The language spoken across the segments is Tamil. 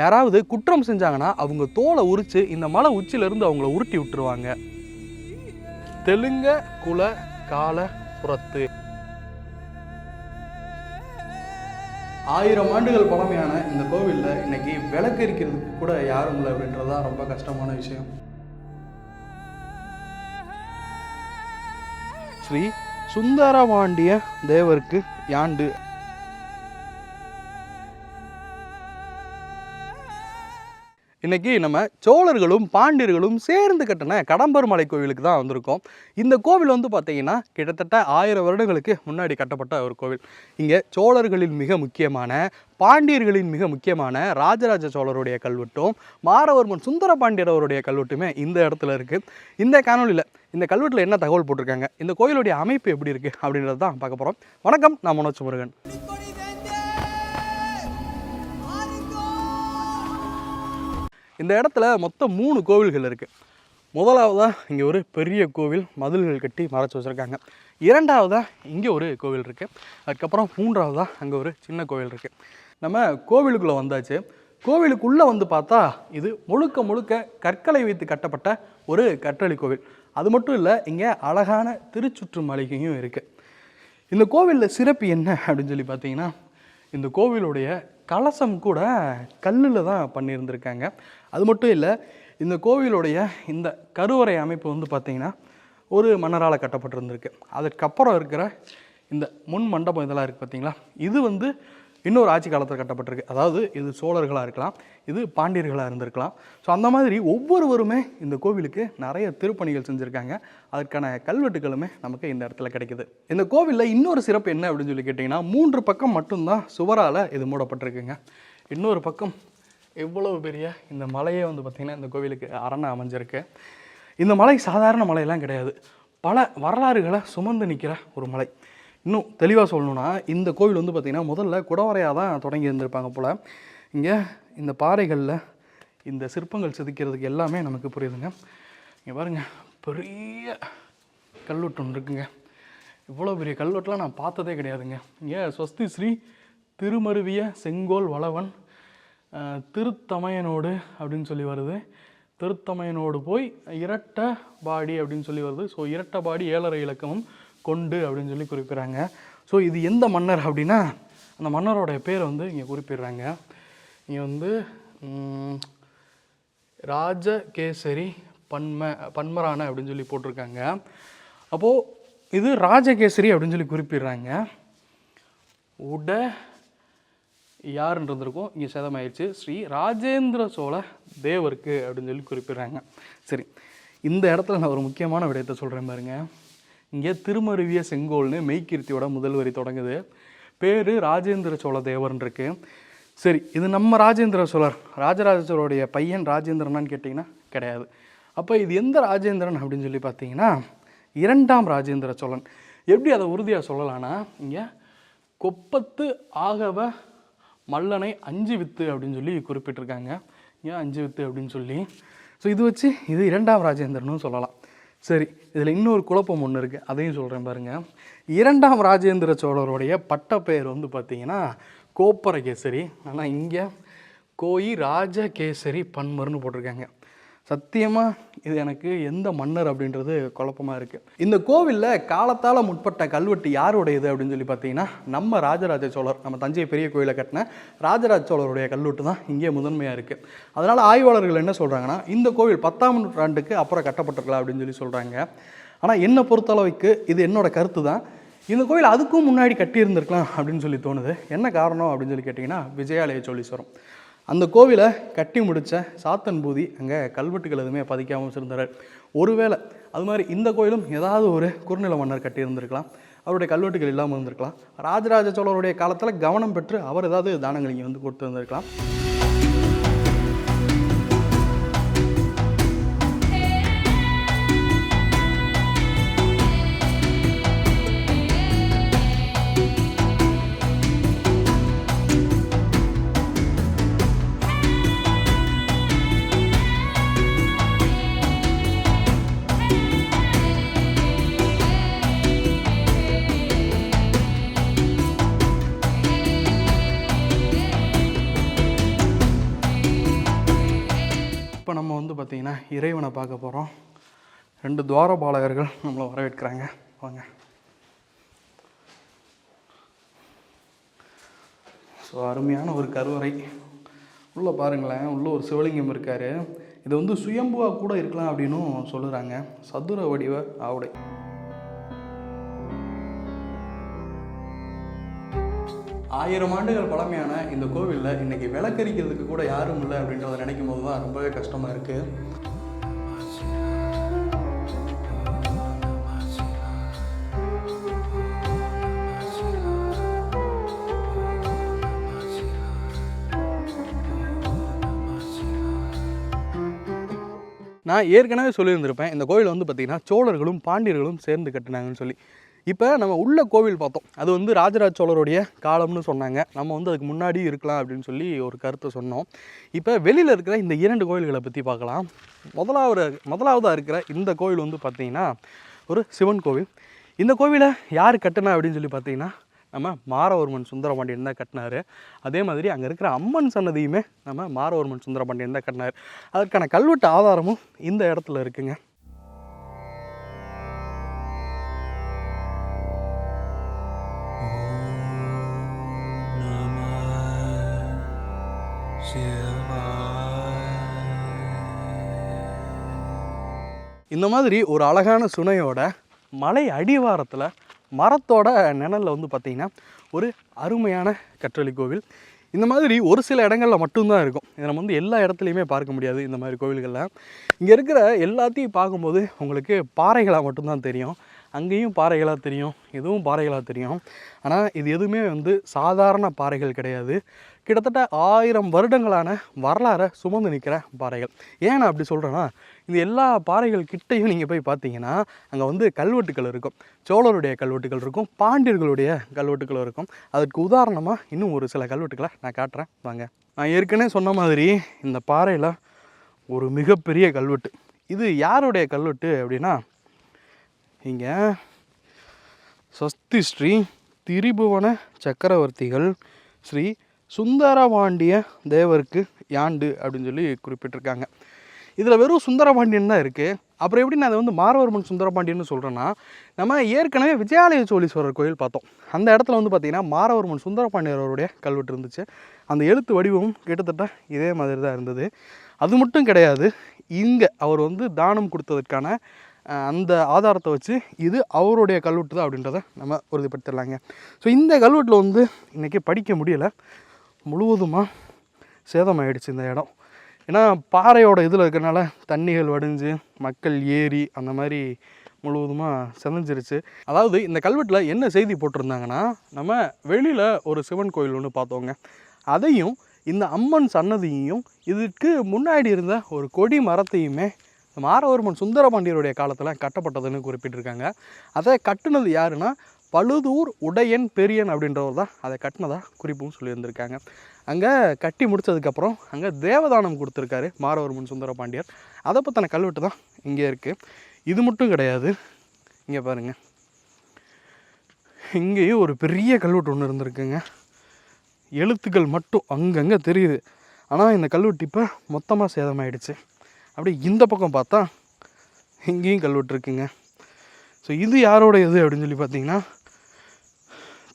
யாராவது குற்றம் செஞ்சாங்கன்னா அவங்க தோலை உரித்து இந்த மலை உச்சியிலேருந்து அவங்கள உருட்டி விட்டுருவாங்க. தெலுங்க குல கால புறத்து. ஆயிரம் ஆண்டுகள் பழமையான இந்த கோவிலில் இன்னைக்கு விளக்கு இருக்கிறதுக்கு கூட யாரும் இல்லை அப்படின்றது தான் ரொம்ப கஷ்டமான விஷயம். ஸ்ரீ சுந்தரவாண்டிய தேவருக்கு யாண்டு. இன்றைக்கி நம்ம சோழர்களும் பாண்டியர்களும் சேர்ந்து கட்டின கடம்பெருமலை கோவிலுக்கு தான் வந்திருக்கோம். இந்த கோவில் வந்து பார்த்திங்கன்னா கிட்டத்தட்ட ஆயிரம் வருடங்களுக்கு முன்னாடி கட்டப்பட்ட ஒரு கோவில். இங்கே சோழர்களின் மிக முக்கியமான பாண்டியர்களின் மிக முக்கியமான ராஜராஜ சோழருடைய கல்வெட்டும் மாரவர்மன் சுந்தர பாண்டியர் அவருடைய கல்வெட்டுமே இந்த இடத்துல இருக்குது இந்த காணொலியில் இந்த கல்வெட்டில் என்ன தகவல் போட்டிருக்காங்க இந்த கோயிலுடைய அமைப்பு எப்படி இருக்குது அப்படின்றது தான் பார்க்க போகிறோம் வணக்கம் நான் மனோஜ் முருகன் இந்த இடத்துல மொத்தம் மூணு கோவில்கள் இருக்குது முதலாவதாக இங்கே ஒரு பெரிய கோவில் மதில்கள் கட்டி மறைச்சி வச்சுருக்காங்க. இரண்டாவதாக இங்கே ஒரு கோவில் இருக்குது அதுக்கப்புறம் மூன்றாவதாக அங்கே ஒரு சின்ன கோவில் இருக்குது நம்ம கோவிலுக்குள்ளே வந்தாச்சு. கோவிலுக்குள்ளே வந்து பார்த்தா இது முழுக்க முழுக்க கற்களை வைத்து கட்டப்பட்ட ஒரு கற்றளி கோவில். அது மட்டும் இல்லை இங்கே அழகான திருச்சுற்று மாளிகையும் இருக்குது இந்த கோவிலில் சிறப்பு என்ன அப்படின்னு சொல்லி பார்த்தீங்கன்னா இந்த கோவிலுடைய கலசம் கூட கல்லில் தான் பண்ணியிருந்திருக்காங்க. அது மட்டும் இல்லை இந்த கோவிலுடைய இந்த கருவறை அமைப்பு வந்து பார்த்திங்கன்னா ஒரு மன்னரால் கட்டப்பட்டிருந்திருக்கு. அதுக்கப்புறம் இருக்கிற இந்த முன் மண்டபம் இதெல்லாம் இருக்குது பார்த்தீங்களா இது வந்து இன்னொரு ஆட்சி காலத்தில் கட்டப்பட்டிருக்கு. அதாவது இது சோழர்களாக இருக்கலாம் இது பாண்டியர்களாக இருந்திருக்கலாம். ஸோ அந்த மாதிரி ஒவ்வொருவருமே இந்த கோவிலுக்கு நிறைய திருப்பணிகள் செஞ்சுருக்காங்க. அதற்கான கல்வெட்டுகளுமே நமக்கு இந்த இடத்துல கிடைக்குது. இந்த கோவிலில் இன்னொரு சிறப்பு என்ன அப்படின்னு சொல்லி கேட்டிங்கன்னா மூன்று பக்கம் மட்டும்தான் சுவரால் இது மூடப்பட்டிருக்குங்க. இன்னொரு பக்கம் எவ்வளவு பெரிய இந்த மலையே வந்து பார்த்திங்கன்னா இந்த கோவிலுக்கு அரணை அமைஞ்சிருக்கு. இந்த மலை சாதாரண மலையெல்லாம் கிடையாது. பல வரலாறுகளை சுமந்து நிற்கிற ஒரு மலை. இன்னும் தெளிவாக சொல்லணும்னா இந்த கோவில் வந்து பார்த்திங்கன்னா முதல்ல குடவரையாக தான் தொடங்கி இருந்திருப்பாங்க போல். இங்கே இந்த பாறைகளில் இந்த சிற்பங்கள் செதுக்கிறதுக்கு எல்லாமே நமக்கு புரியுதுங்க. இங்கே பாருங்கள் பெரிய கல்வெட்டு ஒன்று இருக்குங்க. இவ்வளோ பெரிய கல்வெட்டுலாம் நான் பார்த்ததே கிடையாதுங்க. இங்கே ஸ்வஸ்தி ஸ்ரீ திருமருவிய செங்கோல் வளவன் திருத்தமையனோடு அப்படின்னு சொல்லி வருது. திருத்தமையனோடு போய் இரட்ட பாடி அப்படின்னு சொல்லி வருது. ஸோ இரட்ட பாடி ஏழரை இலக்கமும் கொண்டு அப்படின்னு சொல்லி குறிப்பிட்றாங்க. ஸோ இது எந்த மன்னர் அப்படின்னா அந்த மன்னரோடைய பேரை வந்து இங்கே குறிப்பிடுறாங்க. இங்கே வந்து ராஜகேசரி பன்ம பன்மரான அப்படின்னு சொல்லி போட்டிருக்காங்க. அப்போது இது ராஜகேசரி அப்படின்னு சொல்லி குறிப்பிடுறாங்க. உட யாருன்னு இருந்திருக்கும் இங்கே சேதமாயிடுச்சு ஸ்ரீ ராஜேந்திர சோழ தேவருக்கு அப்படின்னு சொல்லி குறிப்பிடுறாங்க. சரி இந்த இடத்துல நான் ஒரு முக்கியமான விடயத்தை சொல்கிறேன் பாருங்கள் இங்கே திருமருவிய செங்கோல்னு மெய்கீர்த்தியோட முதல் வரி தொடங்குது. பேர் ராஜேந்திர சோழ தேவர்னு இருக்கு. சரி இது நம்ம ராஜேந்திர சோழர். ராஜராஜ சோழருடைய பையன் ராஜேந்திரனான்னு கேட்டிங்கன்னா கிடையாது. அப்போ இது எந்த ராஜேந்திரன் அப்படின்னு சொல்லி பார்த்தீங்கன்னா இரண்டாம் ராஜேந்திர சோழன். எப்படி அதை உறுதியாக சொல்லலாம்னா இங்கே கொப்பத்து ஆகவ மல்லனை அஞ்சு வித்து அப்படின்னு சொல்லி குறிப்பிட்டிருக்காங்க. ஏன் அஞ்சு வித்து அப்படின்னு சொல்லி? ஸோ இது வச்சு இது இரண்டாம் ராஜேந்திரனும் சொல்லலாம். சரி இதில் இன்னொரு குழப்பம் ஒன்று இருக்குது அதையும் சொல்கிறேன் பாருங்கள் இரண்டாம் ராஜேந்திர சோழருடைய பட்டப்பெயர் வந்து பார்த்தீங்கன்னா கோப்பரகேசரி. ஆனால் இங்கே கோயி ராஜகேசரி பன்மர்னு போட்டிருக்காங்க. சத்தியமாக இது எனக்கு எந்த மன்னர் அப்படின்றது குழப்பமாக இருக்குது இந்த கோவிலில் காலத்தால் முற்பட்ட கல்வெட்டு யாருடையது அப்படின்னு சொல்லி பார்த்தீங்கன்னா நம்ம ராஜராஜ சோழர் நம்ம தஞ்சை பெரிய கோயிலை கட்டின ராஜராஜ சோழருடைய கல்வெட்டு தான் இங்கே முதன்மையாக இருக்குது அதனால் ஆய்வாளர்கள் என்ன சொல்கிறாங்கன்னா இந்த கோவில் பத்தாம் நூற்றாண்டுக்கு அப்புறம் கட்டப்பட்டிருக்கலாம் அப்படின்னு சொல்லி சொல்கிறாங்க ஆனால் என்னை பொறுத்தளவுக்கு இது என்னோடய கருத்து தான். இந்த கோவில் அதுக்கும் முன்னாடி கட்டியிருந்திருக்கலாம் அப்படின்னு சொல்லி தோணுது. என்ன காரணம் அப்படின்னு சொல்லி கேட்டிங்கன்னா விஜயாலய சோழீஸ்வரம். அந்த கோவிலை கட்டி முடித்த சாத்தன் பூதி அங்கே கல்வெட்டுகள் எதுவுமே பதிக்காமல் வச்சுருந்தார். ஒருவேளை அது மாதிரி இந்த கோயிலும் ஏதாவது ஒரு குறுநில மன்னர் கட்டியிருந்திருக்கலாம். அவருடைய கல்வெட்டுகள் இல்லாமல் இருந்திருக்கலாம். ராஜராஜ சோழருடைய காலத்தில் கவனம் பெற்று அவர் ஏதாவது தானங்கள் இங்கே வந்து கொடுத்து இறைவனை பார்க்க போகிறோம் ரெண்டு துவாரபாலகர்கள் நம்மளை வரவேற்கிறாங்க. வாங்க. ஸோ அருமையான ஒரு கருவறை. உள்ளே பாருங்களேன் உள்ளே ஒரு சிவலிங்கம் இருக்கார். இது வந்து சுயம்புவாக கூட இருக்கலாம் அப்படின்னும் சொல்லுறாங்க. சதுர வடிவ ஆவுடை. ஆயிரம் ஆண்டுகள் பழமையான இந்த கோவிலில் இன்றைக்கி விளக்கரிக்கிறதுக்கு கூட யாரும் இல்லை அப்படின்றத நினைக்கும் போது தான் ரொம்பவே கஷ்டமாக இருக்குது நான் ஏற்கனவே சொல்லியிருந்திருப்பேன் இந்த கோவில் வந்து பார்த்திங்கன்னா சோழர்களும் பாண்டியர்களும் சேர்ந்து கட்டினாங்கன்னு சொல்லி. இப்போ நம்ம உள்ள கோவில் பார்த்தோம். அது வந்து ராஜராஜ சோழருடைய காலம்னு சொன்னாங்க. நம்ம வந்து அதுக்கு முன்னாடி இருக்கலாம் அப்படின்னு சொல்லி ஒரு கருத்தை சொன்னோம். இப்போ வெளியில் இருக்கிற இந்த இரண்டு கோவில்களை பற்றி பார்க்கலாம். முதலாவது முதலாவதாக இருக்கிற இந்த கோவில் வந்து பார்த்திங்கன்னா ஒரு சிவன் கோவில். இந்த கோவிலை யார் கட்டினா அப்படின்னு சொல்லி பார்த்தீங்கன்னா நம்ம மாரவர்மன் சுந்தரபாண்டியன் தான் கட்டினாரு. அதே மாதிரி அங்கே இருக்கிற அம்மன் சன்னதியுமே நம்ம மாரவர்மன் சுந்தரபாண்டியன் தான் கட்டினார். அதற்கான கல்வெட்டு ஆதாரமும் இந்த இடத்துல இருக்குங்க. இந்த மாதிரி ஒரு அழகான சுனையோட மலை அடிவாரத்தில் மரத்தோட நிழலில் வந்து பார்த்திங்கன்னா ஒரு அருமையான கற்றளி கோவில். இந்த மாதிரி ஒரு சில இடங்களில் மட்டும்தான் இருக்கும். இதை நம்ம வந்து எல்லா இடத்துலையுமே பார்க்க முடியாது இந்த மாதிரி கோவில்களில். இங்கே இருக்கிற எல்லாத்தையும் பார்க்கும்போது உங்களுக்கு பாறைகளாக மட்டும்தான் தெரியும். அங்கேயும் பாறைகளாக தெரியும் இதுவும் பாறைகளாக தெரியும். ஆனால் இது எதுவுமே வந்து சாதாரண பாறைகள் கிடையாது. கிட்டத்தட்ட ஆயிரம் வருடங்களான வரலாறை சுமந்து நிற்கிற பாறைகள். ஏன் நான் அப்படி சொல்கிறேன்னா இந்த எல்லா பாறைகள் கிட்டையும் நீங்கள் போய் பார்த்தீங்கன்னா அங்கே வந்து கல்வெட்டுகள் இருக்கும். சோழருடைய கல்வெட்டுகள் இருக்கும் பாண்டியர்களுடைய கல்வெட்டுகள் இருக்கும். அதற்கு உதாரணமாக இன்னும் ஒரு சில கல்வெட்டுகளை நான் காட்டுறேன். வாங்க. நான் ஏற்கனவே சொன்ன மாதிரி இந்த பாறையில் ஒரு மிகப்பெரிய கல்வெட்டு. இது யாருடைய கல்வெட்டு அப்படின்னா இங்கே ஸ்வஸ்தி ஸ்ரீ திரிபுவன சக்கரவர்த்திகள் ஸ்ரீ சுந்தரபாண்டிய தேவருக்கு யாண்டு அப்படின்னு சொல்லி குறிப்பிட்டிருக்காங்க. இதில் வெறும் சுந்தரபாண்டியன் தான் இருக்குது அப்புறம் எப்படி நான் அதை வந்து மாரவர்மன் சுந்தரபாண்டியன்னு சொல்கிறேன்னா நம்ம ஏற்கனவே விஜயாலய சோழீஸ்வரர் கோயில் பார்த்தோம். அந்த இடத்துல வந்து பார்த்திங்கன்னா மாரவர்மன் சுந்தரபாண்டியர் அவருடைய கல்வெட்டு இருந்துச்சு. அந்த எழுத்து வடிவமும் கிட்டத்தட்ட இதே மாதிரி தான் இருந்தது. அது மட்டும் கிடையாது இங்கே அவர் வந்து தானம் கொடுத்ததற்கான அந்த ஆதாரத்தை வச்சு இது அவருடைய கல்வெட்டு தான் அப்படின்றத நம்ம உறுதிப்படுத்திடலாங்க. ஸோ இந்த கல்வெட்டில் வந்து இன்றைக்கி படிக்க முடியலை. முழுவதுமாக சேதமாயிடுச்சு இந்த இடம். ஏன்னா பாறையோட இதில் இருக்கிறனால தண்ணிகள் வடிஞ்சு மக்கள் ஏறி அந்த மாதிரி முழுவதுமாக செதஞ்சிருச்சு. அதாவது இந்த கல்வெட்டில் என்ன செய்தி போட்டிருந்தாங்கன்னா நம்ம வெளியில் ஒரு சிவன் கோயில் ஒன்று பார்த்தோங்க. அதையும் இந்த அம்மன் சன்னதியையும் இதுக்கு முன்னாடி இருந்த ஒரு கொடி மரத்தையுமே மாரவர்மன் சுந்தரபாண்டியருடைய காலத்தில் கட்டப்பட்டதுன்னு குறிப்பிட்டிருக்காங்க. அதை கட்டுனது யாருன்னா பழுதூர் உடையன் பெரியன் அப்படின்றவர் தான் அதை கட்டினதாக குறிப்பும் சொல்லியிருந்திருக்காங்க. அங்கே கட்டி முடிச்சதுக்கப்புறம் அங்கே தேவதானம் கொடுத்துருக்காரு மாரவர்மன் சுந்தரபாண்டியர். அதை பற்றின கல்வெட்டு தான் இங்கே இருக்குது இது மட்டும் கிடையாது. இங்கே பாருங்கள் இங்கேயும் ஒரு பெரிய கல்வெட்டு ஒன்று இருந்திருக்குங்க. எழுத்துக்கள் மட்டும் அங்கங்கே தெரியுது. ஆனால் இந்த கல்வெட்டு இப்போ மொத்தமாக சேதமாயிடுச்சு. அப்படியே இந்த பக்கம் பார்த்தா இங்கேயும் கல்வெட்டு இருக்குங்க ஸோ இது யாரோட இது அப்படின்னு சொல்லி பார்த்தீங்கன்னா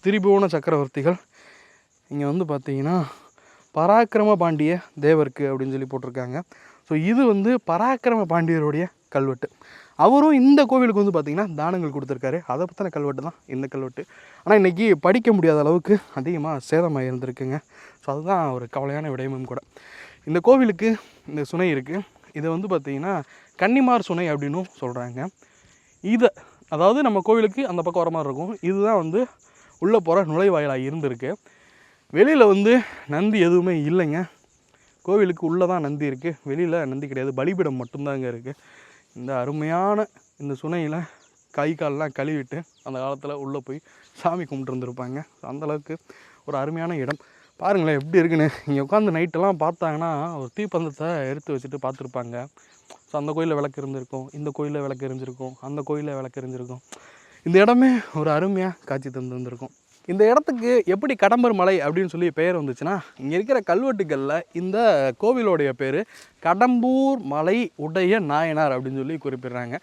திரிபுவன சக்கரவர்த்திகள். இங்கே வந்து பார்த்தீங்கன்னா பராக்கிரம பாண்டிய தேவருக்கு அப்படின்னு சொல்லி போட்டிருக்காங்க. ஸோ இது வந்து பராக்கிரம பாண்டியருடைய கல்வெட்டு. அவரும் இந்த கோவிலுக்கு வந்து பார்த்திங்கன்னா தானங்கள் கொடுத்துருக்காரு. அதை பற்றின கல்வெட்டு தான் இந்த கல்வெட்டு. ஆனால் இன்றைக்கி படிக்க முடியாத அளவுக்கு அதிகமாக சேதமாக இருந்திருக்குங்க. ஸோ அதுதான் ஒரு கவலையான விடயமும் கூட. இந்த கோவிலுக்கு இந்த சுனை இருக்குது இதை வந்து பார்த்திங்கன்னா கன்னிமார் சுனை அப்படின்னும் சொல்கிறாங்க இதை அதாவது நம்ம கோவிலுக்கு அந்த பக்கம் வர மாதிரி இருக்கும். இதுதான் வந்து உள்ளே போகிற நுழைவாயிலாக இருந்திருக்கு. வெளியில் வந்து நந்தி எதுவுமே இல்லைங்க. கோவிலுக்கு உள்ளே தான் நந்தி இருக்குது வெளியில் நந்தி கிடையாது. பலிபீடம் மட்டும்தாங்க இருக்குது இந்த அருமையான இந்த சுனையில் கை கால்லாம் கழுவிட்டு அந்த காலத்தில் உள்ளே போய் சாமி கும்பிட்டு இருந்திருப்பாங்க. ஒரு அருமையான இடம். பாருங்களேன் எப்படி இருக்குன்னு. இங்கே உட்காந்து நைட்டெல்லாம் பார்த்தாங்கன்னா ஒரு தீப்பந்தத்தை எடுத்து வச்சுட்டு பார்த்துருப்பாங்க. ஸோ அந்த கோயிலில் விளக்கு இருந்திருக்கும் இந்த கோயிலில் விளக்கு எரிஞ்சிருக்கும் அந்த கோயிலில் விளக்கு எரிஞ்சிருக்கும். இந்த இடமே ஒரு அருமையாக காட்சி தந்து வந்திருக்கும் இந்த இடத்துக்கு எப்படி கடம்பர் மலை அப்படின்னு சொல்லி பெயர் வந்துச்சுன்னா இங்கே இருக்கிற கல்வெட்டுகளில் இந்த கோவிலோடைய பேர் கடம்பூர் மலை உடைய நாயனார் அப்படின்னு சொல்லி குறிப்பிடுறாங்க.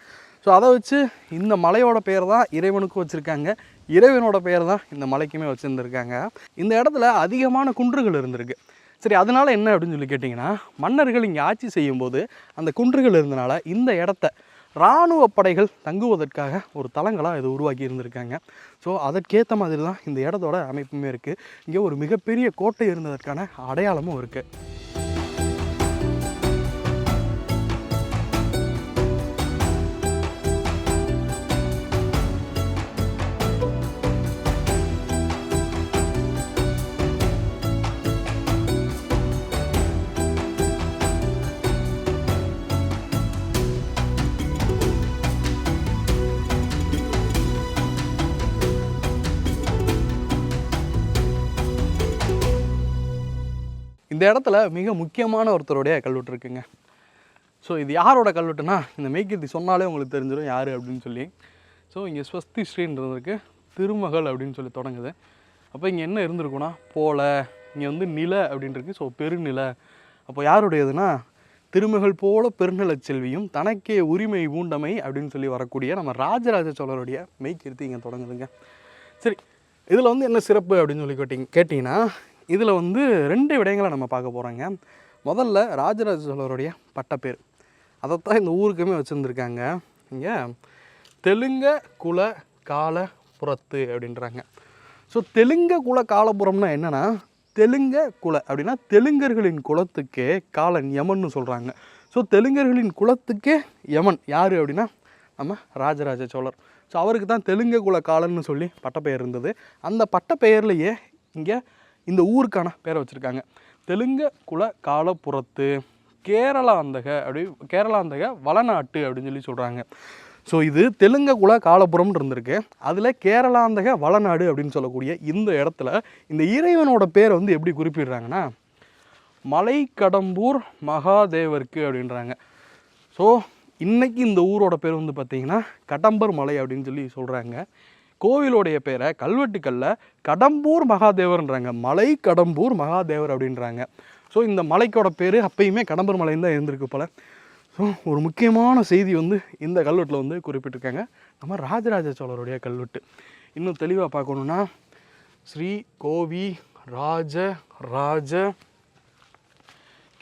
ஸோ அதை வச்சு இந்த மலையோட பெயர் தான் இறைவனுக்கும் வச்சுருக்காங்க. இறைவனோட பெயர் தான் இந்த மலைக்குமே வச்சுருந்துருக்காங்க. இந்த இடத்துல அதிகமான குன்றுகள் இருந்திருக்கு. சரி அதனால் என்ன அப்படின்னு சொல்லி கேட்டிங்கன்னா மன்னர்கள் இங்கே ஆட்சி செய்யும்போது அந்த குன்றுகள் இருந்தனால இந்த இடத்த இராணுவ படைகள் தங்குவதற்காக ஒரு தளங்களாக இது உருவாக்கி இருந்திருக்காங்க. ஸோ அதற்கேற்ற மாதிரி தான் இந்த இடத்தோட அமைப்புமே இருக்குது இங்கே ஒரு மிகப்பெரிய கோட்டை இருந்ததற்கான அடையாளமும் இருக்குது இந்த இடத்துல மிக முக்கியமான ஒருத்தருடைய கல்வெட்டு இருக்குங்க. ஸோ இது யாரோட கல்வெட்டுனா இந்த மெய்கீர்த்தி சொன்னாலே உங்களுக்கு தெரிஞ்சிடும் யார் அப்படின்னு சொல்லி. ஸோ இங்கே ஸ்வஸ்தி ஸ்ரீன்றதுக்கு திருமகள் அப்படின்னு சொல்லி தொடங்குது. அப்போ இங்கே என்ன இருந்திருக்குன்னா போல இங்கே வந்து நில அப்படின்றது ஸோ பெருநில. அப்போ யாருடையதுன்னா திருமகள் போல பெருநிலச் செல்வியும் தனக்கே உரிமை ஊண்டமை அப்படின்னு சொல்லி வரக்கூடிய நம்ம ராஜராஜ சோழருடைய மெய்கீர்த்தி இங்கே தொடங்குதுங்க. சரி இதில் வந்து என்ன சிறப்பு அப்படின்னு சொல்லி கேட்டிங்க கேட்டிங்கன்னா இதில் வந்து ரெண்டு விடயங்களை நம்ம பார்க்க போகிறோங்க முதல்ல ராஜராஜ சோழருடைய பட்டப்பேர் அதைத்தான் இந்த ஊருக்குமே வச்சுருந்துருக்காங்க. இங்கே தெலுங்க குல கால புறத்து அப்படின்றாங்க. ஸோ தெலுங்க குல காலபுரம்னா என்னென்னா தெலுங்க குல அப்படின்னா தெலுங்கர்களின் குலத்துக்கே காலன் யமன்னு சொல்கிறாங்க ஸோ தெலுங்கர்களின் குலத்துக்கே யமன் யார் அப்படின்னா நம்ம ராஜராஜ சோழர். ஸோ அவருக்கு தான் தெலுங்க குல காலன்னு சொல்லி பட்டப்பெயர் இருந்தது. அந்த பட்டப்பெயர்லேயே இங்கே இந்த ஊருக்கான பேரை வச்சுருக்காங்க. தெலுங்க குல காலப்புறத்து கேரளாந்தக அப்படி கேரளாந்தக வளநாட்டு அப்படின்னு சொல்லி சொல்கிறாங்க ஸோ இது தெலுங்க குல காலப்புறம்னு இருந்திருக்கு. அதில் கேரளாந்தக வளநாடு அப்படின்னு சொல்லக்கூடிய இந்த இடத்துல இந்த இறைவனோட பேரை வந்து எப்படி குறிப்பிடுறாங்கன்னா மலை கடம்பூர் மகாதேவருக்கு அப்படின்றாங்க. ஸோ இன்றைக்கி இந்த ஊரோட பேர் வந்து பார்த்தீங்கன்னா கடம்பர் மலை அப்படின்னு சொல்லி சொல்கிறாங்க கோவிலோடைய பேரை கல்வெட்டுக்களில் கடம்பூர் மகாதேவர்ன்றாங்க. மலை கடம்பூர் மகாதேவர் அப்படின்றாங்க. ஸோ இந்த மலைக்கோட பேர் அப்பயுமே கடம்பர் மலைன்னு தான் இருந்திருக்கு போல். ஸோ ஒரு முக்கியமான செய்தி வந்து இந்த கல்வெட்டில் வந்து குறிப்பிட்டிருக்காங்க. நம்ம ராஜராஜ சோழருடைய கல்வெட்டு. இன்னும் தெளிவாக பார்க்கணுன்னா ஸ்ரீ கோவி ராஜ ராஜ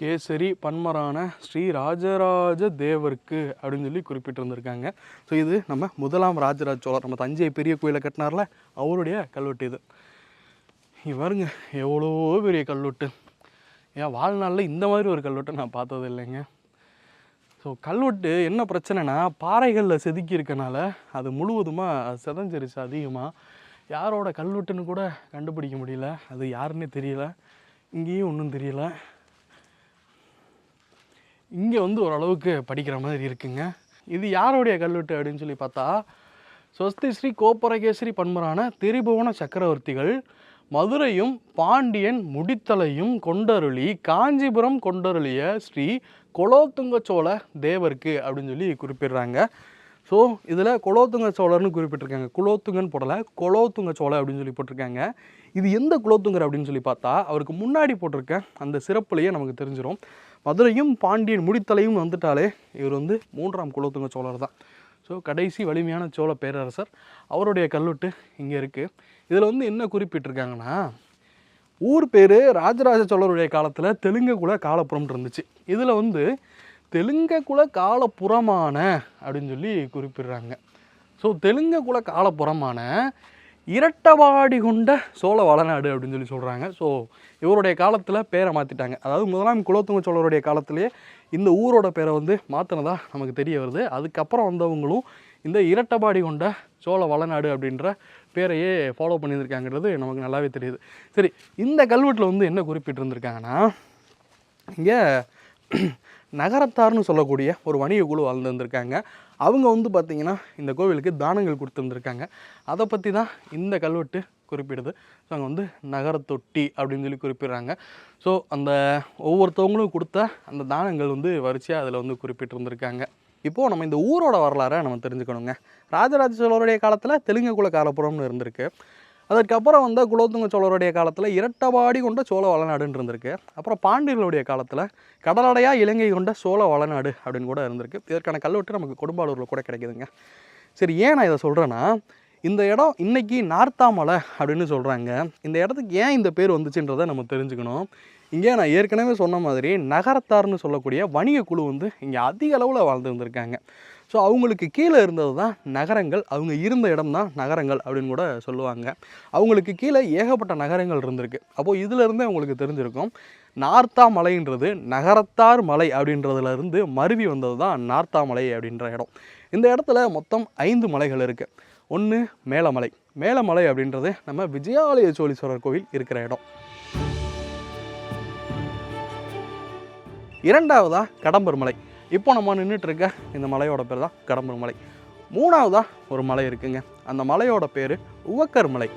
கேசரி பன்மரான ஸ்ரீ ராஜராஜ தேவருக்கு அப்படின்னு சொல்லி குறிப்பிட்டிருந்திருக்காங்க. ஸோ இது நம்ம முதலாம் ராஜராஜ சோழர் நம்ம தஞ்சை பெரிய கோயிலை கட்டினார்ல அவருடைய கல்வெட்டு இது. இவருங்க எவ்வளோ பெரிய கல்வெட்டு. என் வாழ்நாளில் இந்த மாதிரி ஒரு கல்வெட்டை நான் பார்த்தது இல்லைங்க. ஸோ கல்வெட்டு என்ன பிரச்சனைனா பாறைகளில் செதுக்கி இருக்கனால அது முழுவதுமாக செதஞ்சிருச்சு அதிகமாக யாரோட கல்வெட்டுன்னு கூட கண்டுபிடிக்க முடியல. அது யாருன்னே தெரியல. இங்கேயும் ஒன்றும் தெரியல. இங்கே வந்து ஓரளவுக்கு படிக்கிற மாதிரி இருக்குங்க. இது யாருடைய கல்வெட்டு அப்படின்னு சொல்லி பார்த்தா ஸ்வஸ்தி ஸ்ரீ கோப்பரகேசரி பன்மரான திரிபுவன சக்கரவர்த்திகள் மதுரையும் பாண்டியன் முடித்தலையும் கொண்டருளி காஞ்சிபுரம் கொண்டருளிய ஸ்ரீ கொலோத்துங்க சோழ தேவருக்கு அப்படின்னு சொல்லி குறிப்பிடுறாங்க. ஸோ இதில் குலோத்துங்க சோழர்னு குறிப்பிட்டிருக்காங்க. குலோத்துங்கன்னு போடலை குலோத்துங்க சோழ அப்படின்னு சொல்லி போட்டிருக்காங்க. இது எந்த குலோத்துங்கர் அப்படின்னு சொல்லி பார்த்தா அவருக்கு முன்னாடி போட்டிருக்க அந்த சிறப்புலையே நமக்கு தெரிஞ்சிடும் மதுரையும் பாண்டியன் முடித்தலையும் வந்துட்டாலே இவர் வந்து மூன்றாம் குலோத்துங்க சோழர் தான். ஸோ கடைசி வலிமையான சோழ பேரரசர். அவருடைய கல்வெட்டு இங்கே இருக்குது இதில் வந்து என்ன குறிப்பிட்டிருக்காங்கன்னா ஊர் பேர் ராஜராஜ சோழருடைய காலத்தில் தெலுங்கு குல காலப்புறம் இருந்துச்சு. இதில் வந்து தெலுங்ககுல காலப்புறமான அப்படின்னு சொல்லி குறிப்பிடுறாங்க. ஸோ தெலுங்க குல காலப்புறமான இரட்டவாடி கொண்ட சோழ வளநாடு அப்படின்னு சொல்லி சொல்கிறாங்க ஸோ இவருடைய காலத்தில் பேரை மாற்றிட்டாங்க அதாவது முதலாம் குலோத்துங்க சோழருடைய காலத்திலேயே இந்த ஊரோட பேரை வந்து மாற்றினதாக நமக்கு தெரிய வருது. அதுக்கப்புறம் வந்தவங்களும் இந்த இரட்டபாடி கொண்ட சோழ வளநாடு அப்படின்ற பேரையே ஃபாலோ பண்ணியிருக்காங்கிறது நமக்கு நல்லாவே தெரியுது. சரி இந்த கல்வெட்டில் வந்து என்ன குறிப்பிட்டிருந்திருக்காங்கன்னா இங்கே நகரத்தார்னு சொல்லக்கூடிய ஒரு வணிக குழு வாழ்ந்து வந்திருக்காங்க அவங்க வந்து பார்த்திங்கன்னா இந்த கோவிலுக்கு தானங்கள் கொடுத்துருந்துருக்காங்க அதை பற்றி தான் இந்த கல்வெட்டு குறிப்பிடுது. ஸோ அங்கே வந்து நகரத்தொட்டி அப்படின்னு சொல்லி குறிப்பிடுறாங்க. ஸோ அந்த ஒவ்வொருத்தவங்களும் கொடுத்த அந்த தானங்கள் வந்து வரிசையாக அதில் வந்து குறிப்பிட்டிருந்திருக்காங்க. இப்போது நம்ம இந்த ஊரோட வரலாறை நம்ம தெரிஞ்சுக்கணுங்க. ராஜராஜ சோழருடைய காலத்தில் தெலுங்கு குல காலப்புறம்னு இருந்திருக்கு. அதற்கப்புறம் வந்து குலோத்துங்க சோழருடைய காலத்தில் இரட்டபாடி கொண்ட சோழ வளநாடுன்னு இருந்திருக்கு. அப்புறம் பாண்டியர்களுடைய காலத்தில் கடலடையாக இலங்கை கொண்ட சோழ வளநாடு அப்படின்னு கூட இருந்திருக்கு. இதற்கான கல்வெட்டு நமக்கு கொடும்பாலூரில் கூட கிடைக்குதுங்க. சரி ஏன் நான் இதை சொல்கிறேன்னா இந்த இடம் இன்னைக்கு நார்த்தாமலை அப்படின்னு சொல்கிறாங்க இந்த இடத்துக்கு ஏன் இந்த பேர் வந்துச்சுன்றதை நம்ம தெரிஞ்சுக்கணும். இங்கே நான் ஏற்கனவே சொன்ன மாதிரி நகரத்தார்னு சொல்லக்கூடிய வணிக குழு வந்து இங்கே அதிக அளவில் வாழ்ந்து வந்திருக்காங்க. ஸோ அவங்களுக்கு கீழே இருந்தது தான் நகரங்கள். அவங்க இருந்த இடம் தான் நகரங்கள் அப்படின்னு கூட சொல்லுவாங்க. அவங்களுக்கு கீழே ஏகப்பட்ட நகரங்கள் இருந்திருக்கு. அப்போது இதிலிருந்தே அவங்களுக்கு தெரிஞ்சிருக்கும். நார்த்தா மலைன்றது நகரத்தார் மலை அப்படின்றதுலேருந்து மருவி வந்தது தான் நார்த்தா மலை அப்படின்ற இடம். இந்த இடத்துல மொத்தம் ஐந்து மலைகள் இருக்குது ஒன்று மேலமலை. மேலமலை அப்படின்றது நம்ம விஜயாலய சோழீஸ்வரர் கோவில் இருக்கிற இடம். இரண்டாவதாக கடம்பர் மலை. இப்போ நம்ம நின்றுட்டுருக்க இந்த மலையோட பேர் தான் கடம்பர் மலை. மூணாவதாக ஒரு மலை இருக்குங்க. அந்த மலையோட பேர் உவக்கர் மலை.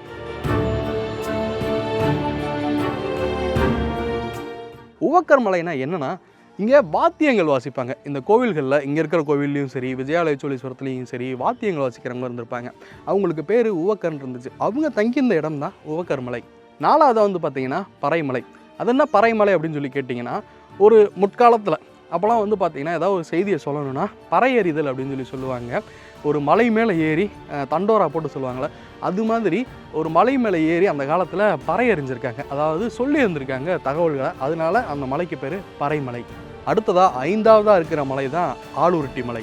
உவக்கர் மலைனா என்னென்னா இங்கே வாத்தியங்கள் வாசிப்பாங்க. இந்த கோவில்களில் இங்கே இருக்கிற கோவில்லையும் சரி விஜயாலய சோழீஸ்வரத்துலேயும் சரி வாத்தியங்கள் வாசிக்கிறவங்க இருந்திருப்பாங்க. அவங்களுக்கு பேர் உவக்கர்னு இருந்துச்சு. அவங்க தங்கியிருந்த இடம் தான் உவக்கர் மலை. நாலாவதாக வந்து பார்த்தீங்கன்னா பறைமலை. அது என்ன பறைமலை அப்படின்னு சொல்லி கேட்டிங்கன்னா ஒரு முற்காலத்தில் அப்போலாம் வந்து பார்த்தீங்கன்னா ஏதாவது ஒரு செய்தியை சொல்லணும்னா பறையறிதல் அப்படின்னு சொல்லி சொல்லுவாங்க. ஒரு மலை மேலே ஏறி தண்டோரா போட்டு சொல்லுவாங்கள்ல அது மாதிரி ஒரு மலை மேலே ஏறி அந்த காலத்தில் பறை எறிஞ்சிருக்காங்க அதாவது சொல்லி இருந்திருக்காங்க தகவல்களை. அதனால அந்த மலைக்கு பேர் பறைமலை. அடுத்ததாக ஐந்தாவதாக இருக்கிற மலை தான் ஆளுருட்டி மலை.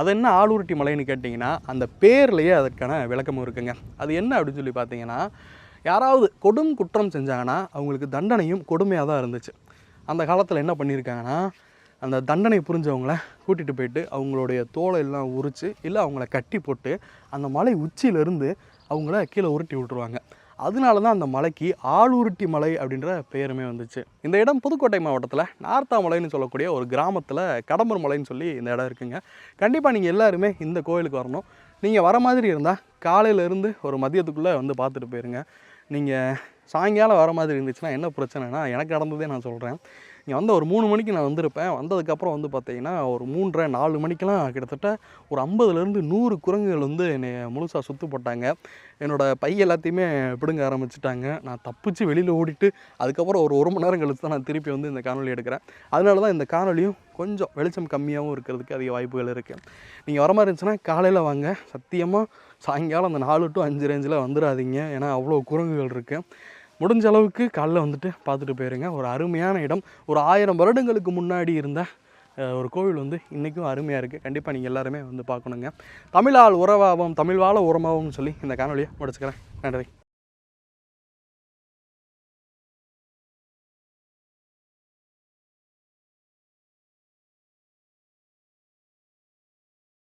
அது என்ன ஆளுருட்டி மலைன்னு கேட்டிங்கன்னா அந்த பேர்லேயே அதற்கான விளக்கமும் இருக்குங்க. அது என்ன அப்படின்னு சொல்லி பார்த்தீங்கன்னா யாராவது கொடும் குற்றம் செஞ்சாங்கன்னா அவங்களுக்கு தண்டனையும் கொடுமையாக தான் இருந்துச்சு. அந்த காலத்தில் என்ன பண்ணியிருக்காங்கன்னா அந்த தண்டனை புரிஞ்சவங்கள கூட்டிகிட்டு போயிட்டு அவங்களுடைய தோலை எல்லாம் உரித்து இல்லை அவங்கள கட்டி போட்டு அந்த மலை உச்சியிலேருந்து அவங்கள கீழே உருட்டி விட்டுருவாங்க. அதனால தான் அந்த மலைக்கு ஆளுருட்டி மலை அப்படின்ற பெயருமே வந்துச்சு. இந்த இடம் புதுக்கோட்டை மாவட்டத்தில் நார்த்தாமலைன்னு சொல்லக்கூடிய ஒரு கிராமத்தில் கடம்பர் மலைன்னு சொல்லி இந்த இடம் இருக்குங்க. கண்டிப்பாக நீங்கள் எல்லாருமே இந்த கோயிலுக்கு வரணும். நீங்கள் வர மாதிரி இருந்தால் காலையிலேருந்து ஒரு மதியத்துக்குள்ளே வந்து பார்த்துட்டு போயிருங்க. நீங்கள் சாயங்காலம் வர மாதிரி இருந்துச்சுன்னா என்ன பிரச்சனைனா எனக்கு நடந்ததே நான் சொல்கிறேன் இங்கே வந்து ஒரு மூணு மணிக்கு நான் வந்திருப்பேன். வந்ததுக்கப்புறம் வந்து பார்த்தீங்கன்னா ஒரு மூன்றரை நாலு மணிக்கெலாம் கிட்டத்தட்ட ஒரு ஐம்பதுலேருந்து நூறு குரங்குகள் வந்து என்னை முழுசாக சுற்று போட்டாங்க. என்னோடய பை எல்லாத்தையுமே பிடுங்க ஆரம்பிச்சிட்டாங்க. நான் தப்பிச்சு வெளியில் ஓடிட்டு அதுக்கப்புறம் ஒரு ஒரு மணி நேரம் கழித்து தான் நான் திருப்பி வந்து இந்த காணொலி எடுக்கிறேன். அதனால தான் இந்த காணொலியும் கொஞ்சம் வெளிச்சம் கம்மியாகவும் இருக்கிறதுக்கு அதிக வாய்ப்புகள் இருக்குது நீங்கள் வர மாதிரி இருந்துச்சுன்னா காலையில் வாங்க. சத்தியமாக சாயங்காலம் அந்த நாலு டு அஞ்சு ரேஞ்சில் வந்துடாதீங்க ஏன்னா அவ்வளோ குரங்குகள் இருக்குது முடிஞ்ச அளவுக்கு காலைல வந்துட்டு பார்த்துட்டு போயிருங்க. ஒரு அருமையான இடம். ஒரு ஆயிரம் வருடங்களுக்கு முன்னாடி இருந்த ஒரு கோவில் வந்து இன்றைக்கும் அருமையாக இருக்குது கண்டிப்பாக நீங்கள் எல்லாருமே வந்து பார்க்கணுங்க. தமிழால் உறவாகவும் தமிழ் வாழ உரமாகவும் சொல்லி இந்த காணொலியை முடிச்சுக்கிறேன். நன்றி.